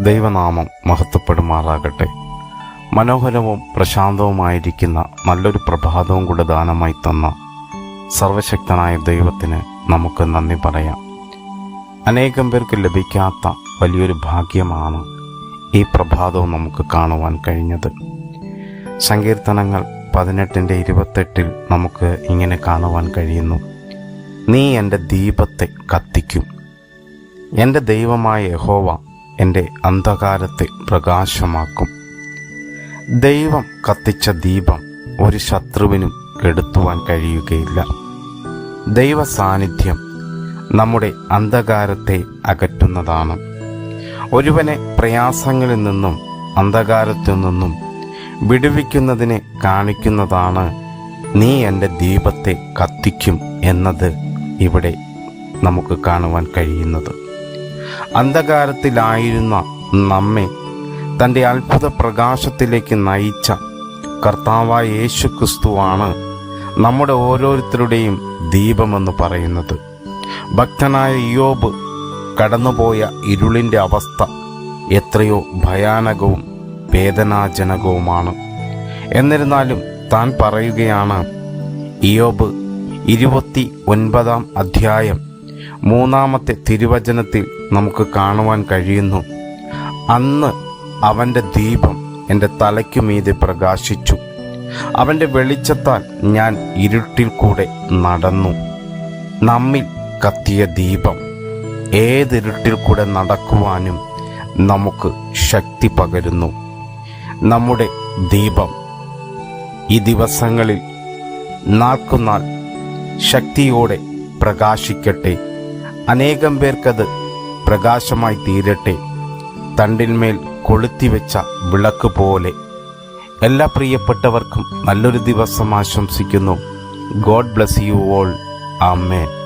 ദൈവനാമം മഹത്വപ്പെടുമാറാകട്ടെ. മനോഹരവും പ്രശാന്തവുമായിരിക്കുന്ന നല്ലൊരു പ്രഭാതവും കൂടെ ദാനമായി തന്ന സർവശക്തനായ ദൈവത്തിന് നമുക്ക് നന്ദി പറയാം. അനേകം പേർക്ക് ലഭിക്കാത്ത വലിയൊരു ഭാഗ്യമാണ് ഈ പ്രഭാതവും നമുക്ക് കാണുവാൻ കഴിഞ്ഞത്. സങ്കീർത്തനങ്ങൾ പതിനെട്ടിന്റെ ഇരുപത്തെട്ടിൽ നമുക്ക് ഇങ്ങനെ കാണുവാൻ കഴിയുന്നു. നീ എന്റെ ദീപത്തെ കത്തിക്കും. എന്റെ ദൈവമായ യഹോവ എന്റെ അന്ധകാരത്തെ പ്രകാശമാക്കും. ദൈവം കത്തിച്ച ദീപം ഒരു ശത്രുവിനും കെടുത്തുവാൻ കഴിയുകയില്ല. ദൈവ സാന്നിധ്യം നമ്മുടെ അന്ധകാരത്തെ അകറ്റുന്നതാണ്. ഒരുവനെ പ്രയാസങ്ങളിൽ നിന്നും അന്ധകാരത്തിൽ നിന്നും വിടുവിക്കുന്നതിനെ കാണിക്കുന്നതാണ് നീ എന്റെ ദീപത്തെ കത്തിക്കും എന്നത് ഇവിടെ നമുക്ക് കാണുവാൻ കഴിയുന്നത്. അന്ധകാരത്തിലായിരുന്ന നമ്മെ തന്റെ അത്ഭുത പ്രകാശത്തിലേക്ക് നയിച്ച കർത്താവായ യേശു ക്രിസ്തുവാണ് നമ്മുടെ ഓരോരുത്തരുടെയും ദീപമെന്ന് പറയുന്നത്. ഭക്തനായ യോബ് കടന്നുപോയ ഇരുളിന്റെ അവസ്ഥ എത്രയോ ഭയാനകവും വേദനാജനകവുമാണ്. എന്നിരുന്നാലും താൻ പറയുകയാണ് ഇയോബ് ഇരുപത്തി ഒൻപതാം അധ്യായം മൂന്നാമത്തെ തിരുവചനത്തിൽ നമുക്ക് കാണുവാൻ കഴിയുന്നു. അന്ന് അവന്റെ ദീപം എന്റെ തലയ്ക്കു മീതെ പ്രകാശിച്ചു. അവന്റെ വെളിച്ചത്താൽ ഞാൻ ഇരുട്ടിൽ കൂടെ നടന്നു. നമ്മിൽ കത്തിയ ദീപം ഏതിരുട്ടിൽ കൂടെ നടക്കുവാനും നമുക്ക് ശക്തി പകരുന്നു. നമ്മുടെ ദീപം ഈ ദിവസങ്ങളിൽ നാൾക്കുനാൾ ശക്തിയോടെ പ്രകാശിക്കട്ടെ. അനേകം പേർക്കത് പ്രകാശമായി തീരട്ടെ. തണ്ടിന്മേൽ കൊളുത്തിവെച്ച വിളക്ക് പോലെ. എല്ലാ പ്രിയപ്പെട്ടവർക്കും നല്ലൊരു ദിവസം ആശംസിക്കുന്നു. God bless you all. Amen.